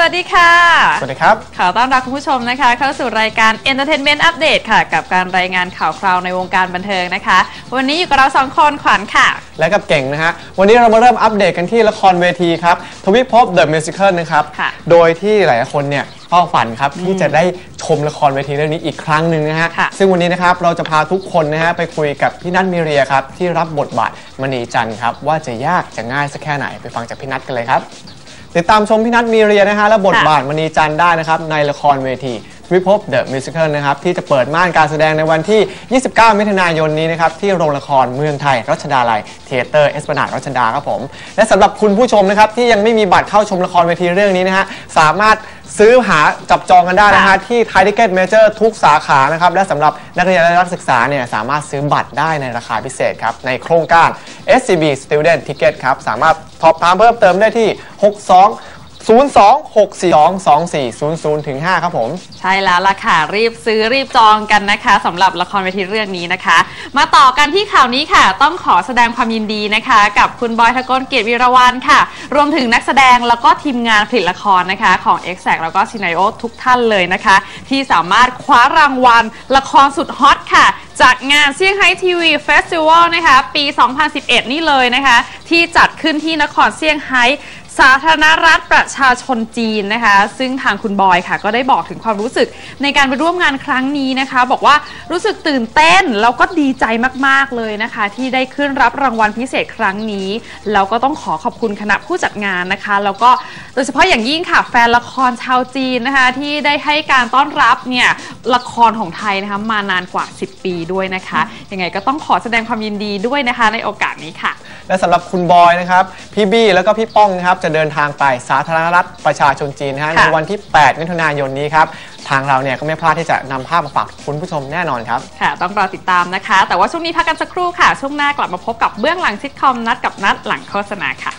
สวัสดีค่ะ สวัสดีครับ ขอต้อนรับคุณผู้ชมนะคะ เข้าสู่รายการ Entertainment Update ค่ะ กับการรายงานข่าวคราวในวงการบันเทิงนะคะ วันนี้อยู่กับเราสองคนขวัญค่ะ และกับเก่งนะฮะ วันนี้เรามาเริ่มอัปเดตกันที่ละครเวทีครับ ทวิภพ The Musical นะครับค่ะโดยที่หลายคนเนี่ยเฝ้าฝันครับที่จะได้ชมละครเวทีเรื่องนี้อีกครั้งหนึ่งนะฮะค่ะซึ่งวันนี้นะครับเราจะพาทุกคนนะฮะไปคุยกับพี่นัทมีเรียครับที่รับบทบาทมณีจันทร์ครับว่าจะยากจะง่ายสักแค่ไหนไปฟังจากพี่นัทกันเลยครับ ติดตามชมพี่นัทมีเรียนะฮะและบทบาทมณีจันทร์ได้นะครับ ในละครเวทีวิภพ The Musical นะครับ ที่จะเปิดม่านการแสดงในวันที่ 29 มิถุนายนนี้นะครับ ที่โรงละครเมืองไทย รัชดาลัยเทเตอร์เอสปนาดรัชดาครับผม และสำหรับคุณผู้ชมนะครับ ที่ยังไม่มีบัตรเข้าชมละครเวทีเรื่องนี้นะฮะสามารถ ซื้อหาจับจองกันได้นะฮะค่ะที่ไทยทิเก็ตเมเจอร์ทุกสาขานะครับและสำหรับนักเรียนและนักศึกษาเนี่ยสามารถซื้อบัตรได้ในราคาพิเศษครับ ในโครงการ SCB Student Ticket ครับ สามารถสอบถามเพิ่มเติมได้ที่ 62 026422400ถึง5ครับผม ใช่แล้วล่ะค่ะ รีบซื้อรีบจองกันนะคะสำหรับละครเวทีเรื่องนี้นะคะ มาต่อกันที่ข่าวนี้ค่ะ ต้องขอแสดงความยินดีนะคะ กับคุณบอยทะกลเกียรติวีรวันค่ะ รวมถึงนักแสดงแล้วก็ทีมงานผลิตละครนะคะของ e x a c t แล้วก็ซีน r โอทุกท่านเลยนะคะ ที่สามารถคว้ารางวัลละครสุดฮอตค่ะ จากงานเซี่ยงไฮ้ทีวีเฟสติวัลนะคะ ปี 2011 นี่เลยนะคะ ที่จัดขึ้นที่นครเซี่ยงไฮ้ สาธารณรัฐประชาชนจีนนะคะ ซึ่งทางคุณบอยค่ะ ก็ได้บอกถึงความรู้สึกในการไปร่วมงานครั้งนี้นะคะ บอกว่ารู้สึกตื่นเต้นแล้วก็ดีใจมากๆเลยนะคะ ที่ได้ขึ้นรับรางวัลพิเศษครั้งนี้แล้วก็ต้องขอขอบคุณคณะผู้จัดงานนะคะ แล้วก็โดยเฉพาะอย่างยิ่งค่ะ แฟนละครชาวจีนนะคะ ที่ได้ให้การต้อนรับเนี่ยละครของไทยนะคะมานานกว่า 10 ปีด้วยนะคะยังไงก็ต้องขอแสดงความยินดีด้วยนะคะ ในโอกาสนี้ค่ะ และสำหรับคุณบอยนะครับ พี่บี้แล้วก็พี่ป้องนะครับจะเดินทางไปสาธารณรัฐประชาชนจีนนะฮะในค่ะวันที่ 8 มิถุนายนนี้ครับทางเราเนี่ยก็ไม่พลาดที่จะนำภาพมาฝากคุณผู้ชมแน่นอนครับค่ะ ต้องรอติดตามนะคะ แต่ว่าช่วงนี้พักกันสักครู่ค่ะ ช่วงหน้ากลับมาพบกับเบื้องหลังซิทคอมนัดกับนัดหลังโฆษณาค่ะ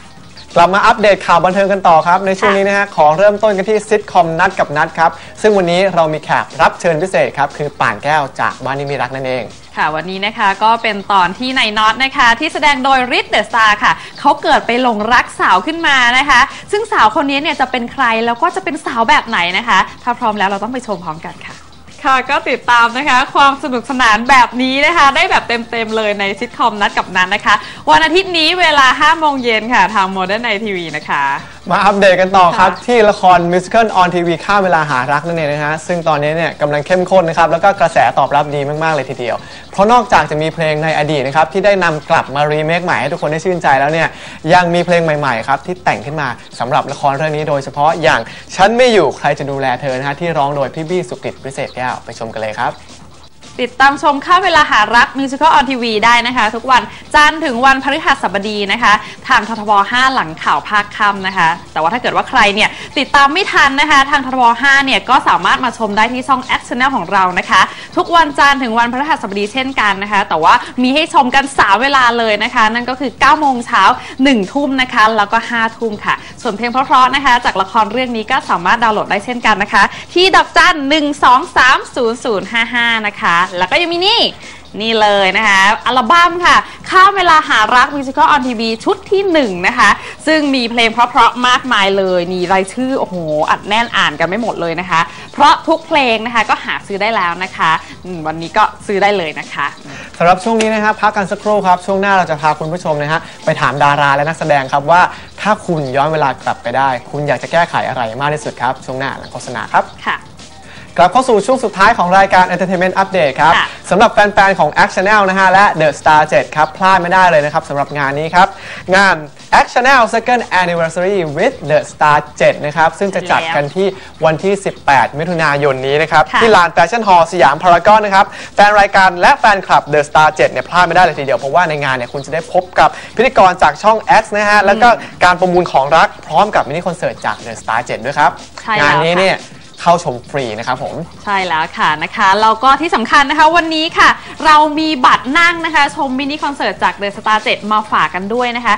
กลับมาอัปเดตข่าวบันเทิงกันต่อครับ ในช่วงนี้นะฮะขอเริ่มต้นกันที่ซิทคอมนัดกับนัดครับ ซึ่งวันนี้เรามีแขกรับเชิญพิเศษครับ คือป่านแก้วจากบ้านนิมิรักนั่นเอง ค่ะ วันนี้นะคะก็เป็นตอนที่ในน็อตนะคะ ที่แสดงโดยริทเดอะสตาร์ค่ะ เขาเกิดไปหลงรักสาวขึ้นมานะคะ ซึ่งสาวคนนี้เนี่ยจะเป็นใครแล้วก็จะเป็นสาวแบบไหนนะคะ ถ้าพร้อมแล้วเราต้องไปชมพร้อมกันค่ะ ค่ะก็ติดตามนะคะ ความสนุกสนานแบบนี้นะคะ ได้แบบเต็มๆเลยในซิทคอมนัดกับนันนะคะ วันอาทิตย์นี้เวลา5โมงเย็นค่ะ ทางโมเดิร์นไนทีวีนะคะมาอัปเดตกันต่อครับ ที่ละครมิวสิควลออนทีวีข้าเวลาหารักนั่นเองนะฮะ ซึ่งตอนนี้เนี่ยกำลังเข้มข้นนะครับ แล้วก็กระแสตอบรับดีมาก ๆ เลยทีเดียว เพราะนอกจากจะมีเพลงในอดีตนะครับ ที่ได้นำกลับมารีเมคใหม่ให้ทุกคนได้ชื่นใจแล้วเนี่ย ยังมีเพลงใหม่ ๆ ครับ ที่แต่งขึ้นมาสำหรับละครเรื่องนี้โดยเฉพาะอย่างฉันไม่อยู่ใครจะดูแลเธอนะฮะที่ร้องโดยพี่บี้สุกฤตพิเศษแก้วไปชมกันเลยครับ ติดตามชมค่าเวลาหารักมิวสิควลออนทีวีได้นะคะ ทุกวันจันทร์ถึงวันพฤหัสบดีนะคะ ทางททบ 5 หลังข่าวภาคค่ำนะคะ แต่ว่าถ้าเกิดว่าใครเนี่ยติดตามไม่ทันนะคะ ทางททบ 5 เนี่ยก็สามารถมาชมได้ที่ช่องแอ c ช n น l ของเรานะคะ ทุกวันจันทร์ถึงวันพฤหัสบดีเช่นกันนะคะ แต่ว่ามีให้ชมกัน 3 เวลาเลยนะคะ นั่นก็คือ 9 โมงเช้า 1 ทุ่มนะคะ แล้วก็ 5 ทุ่มค่ะ ส่วนเพลงเพราะๆนะคะ จากละครเรื่องนี้ก็สามารถดาวน์โหลดได้เช่นกันนะคะ ที่ดอกจัน1 2 3 0 0 5 5 นะคะแล้วก็ยังมีนี่นี่เลยนะคะ อัลบั้มค่ะ ข้ามเวลาหารักมิวสิควลออนทีวีชุดที่1นะคะ ซึ่งมีเพลงเพราะๆมากมายเลยนี่รายชื่อ โอ้โห อัดแน่นอ่านกันไม่หมดเลยนะคะ เพราะทุกเพลงนะคะก็หาซื้อได้แล้วนะคะอืมวันนี้ก็ซื้อได้เลยนะคะสำหรับช่วงนี้นะครับพักกันสักครู่ครับ ช่วงหน้าเราจะพาคุณผู้ชมนะฮะไปถามดาราและนักแสดงครับว่าถ้าคุณย้อนเวลากลับไปได้ คุณอยากจะแก้ไขอะไรมากที่สุดครับช่วงหน้าหลังโฆษณาครับค่ะ กลับเข้าสู่ช่วงสุดท้ายของรายการ Entertainment Update ครับค่ะสำหรับแฟน ๆ ของ Act Channel นะฮะ และ The Star 7 ครับ พลาดไม่ได้เลยนะครับสำหรับงานนี้ครับ งาน Act Channel Second Anniversary with The Star 7 นะครับ ซึ่งจะจัดกันที่วันที่ 18 มิถุนายนนี้นะครับค่ะที่ลานแฟชั่นฮอลล์สยามพารากอนนะครับ แฟนรายการและแฟนคลับ The Star 7 เนี่ยพลาดไม่ได้เลยทีเดียว เพราะว่าในงานเนี่ยคุณจะได้พบกับพิธีกรจากช่อง X นะฮะแล้วก็การประมูลของรักพร้อมกับมินิคอนเสิร์ตจาก The Star 7 ด้วยครับใช่แล้วงานนี้ค่ะเนี่ย เข้าชมฟรีนะครับผม ใช่แล้วค่ะนะคะแล้วก็ที่สำคัญนะคะวันนี้ค่ะ เรามีบัตรนั่งนะคะ ชมมินิคอนเสิร์ตจาก The Star 7มาฝากกันด้วยนะคะ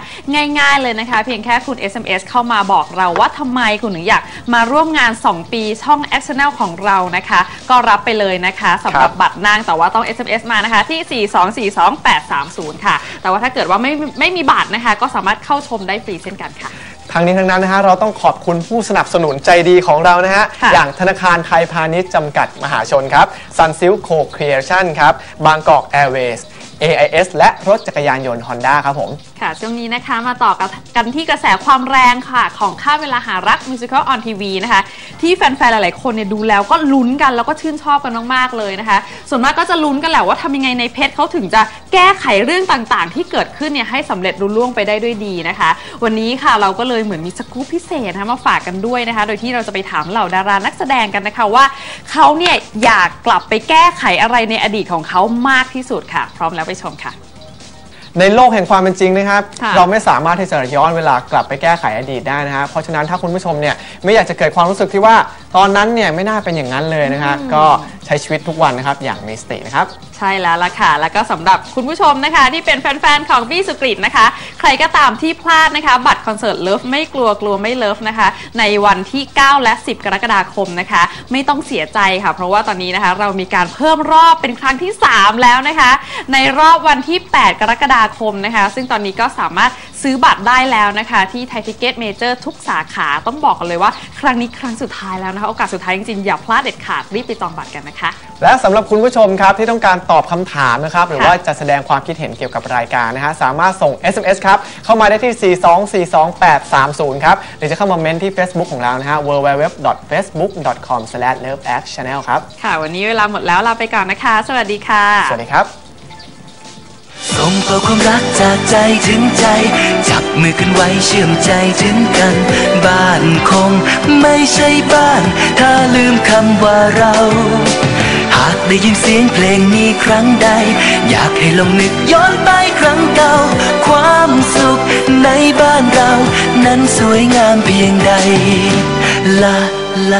ง่ายๆเลยนะคะ เพียงแค่คุณ SMS เข้ามาบอกเราว่าทำไมคุณถึงอยากมาร่วมงาน 2 ปีช่อง a c t i o n a l ของเรานะคะ ก็รับไปเลยนะคะสำหรับครับบัตรนั่งแต่ว่าต้อง SMS มานะคะที่ 4242830 ค่ะ แต่ว่าถ้าเกิดว่าไม่ไม่มีบัตรนะคะ ก็สามารถเข้าชมได้ฟรีเช่นกันค่ะ ทั้งนี้ทั้งนั้นนะฮะเราต้องขอบคุณผู้สนับสนุนใจดีของเรานะฮะค่ะ อย่างธนาคารไทยพาณิชย์จำกัดมหาชนครับ Sun Silk Co Creation ครับบางกอก Airways AIS และรถจักรยานยนต์ Honda ครับผม ค่ะช่วงนี้นะคะมาต่อกันกันที่กระแสความแรงค่ะ ของค่าเวลาหารัก Musical on TV นะคะ ที่แฟนๆ หลายๆ คนเนี่ยดูแล้วก็ลุ้นกันแล้วก็ชื่นชอบกันมากๆเลยนะคะ ส่วนมากก็จะลุ้นกันแหละว่าทำยังไงในเพชรเขาถึงจะแก้ไขเรื่องต่างๆ ที่เกิดขึ้นเนี่ยให้สำเร็จรุ่ล่วงไปได้ด้วยดีนะคะ วันนี้ค่ะเราก็เลยเหมือนมีสกู๊ปพิเศษนะคะมาฝากกันด้วยนะคะ โดยที่เราจะไปถามเหล่าดารานักแสดงกันนะคะว่าเขาเนี่ยอยากกลับไปแก้ไขอะไรในอดีตของเขามากที่สุดค่ะ พร้อมแล้วไปชมค่ะ ในโลกแห่งความเป็นจริงนะครับ ค่ะเราไม่สามารถที่จะย้อนเวลากลับไปแก้ไขอดีตได้นะฮะเพราะฉะนั้นถ้าคุณผู้ชมเนี่ยไม่อยากจะเกิดความรู้สึกที่ว่า ตอนนั้นเนี่ยไม่น่าเป็นอย่างนั้นเลยนะฮะก็ใช้ชีวิตทุกวันนะครับอย่างมีสตินะครับ ใช่แล้วล่ะค่ะ แล้วก็สำหรับคุณผู้ชมนะคะ ที่เป็นแฟนๆ ของบี้สุกริตนะคะ ใครก็ตามที่พลาดนะคะ บัตรคอนเสิร์ตเลิฟไม่กลัวกลัวไม่เลิฟนะคะ ในวันที่ 9 และ 10 กรกฎาคมนะคะ ไม่ต้องเสียใจค่ะ เพราะว่าตอนนี้นะคะเรามีการเพิ่มรอบเป็นครั้งที่ 3 แล้วนะคะ ในรอบวันที่ 8 กรกฎาคมนะคะ ซึ่งตอนนี้ก็สามารถ ซื้อบัตรได้แล้วนะคะ ที่ไทยทิเก็ตเมเจอร์ทุกสาขาต้องบอกกันเลยว่า ครั้งนี้ครั้งสุดท้ายแล้วนะคะ โอกาสสุดท้ายจริงๆ อย่าพลาดเด็ดขาด รีบไปจองบัตรกันนะคะ และสำหรับคุณผู้ชมครับที่ต้องการตอบคำถามนะครับ หรือค่ะว่าจะแสดงความคิดเห็นเกี่ยวกับรายการนะฮะสามารถส่ง SMS ครับ เข้ามาได้ที่ 4242830 ครับหรือจะเข้ามาเมนที่ Facebook ของเรานะฮะ www.facebook.com/loveactchannel ครับค่ะวันนี้เวลาหมดแล้วลาไปก่อนนะคะ สวัสดีค่ะ สวัสดีครับ ส่งต่อความรักจากใจถึงใจ จับมือกันไว้เชื่อมใจถึงกัน บ้านคงไม่ใช่บ้าน ถ้าลืมคำว่าเรา หากได้ยินเสียงเพลงนี้ครั้งใด อยากให้ลองนึกย้อนไปครั้งเก่า ความสุขในบ้านเรา นั้นสวยงามเพียงใด ลาลา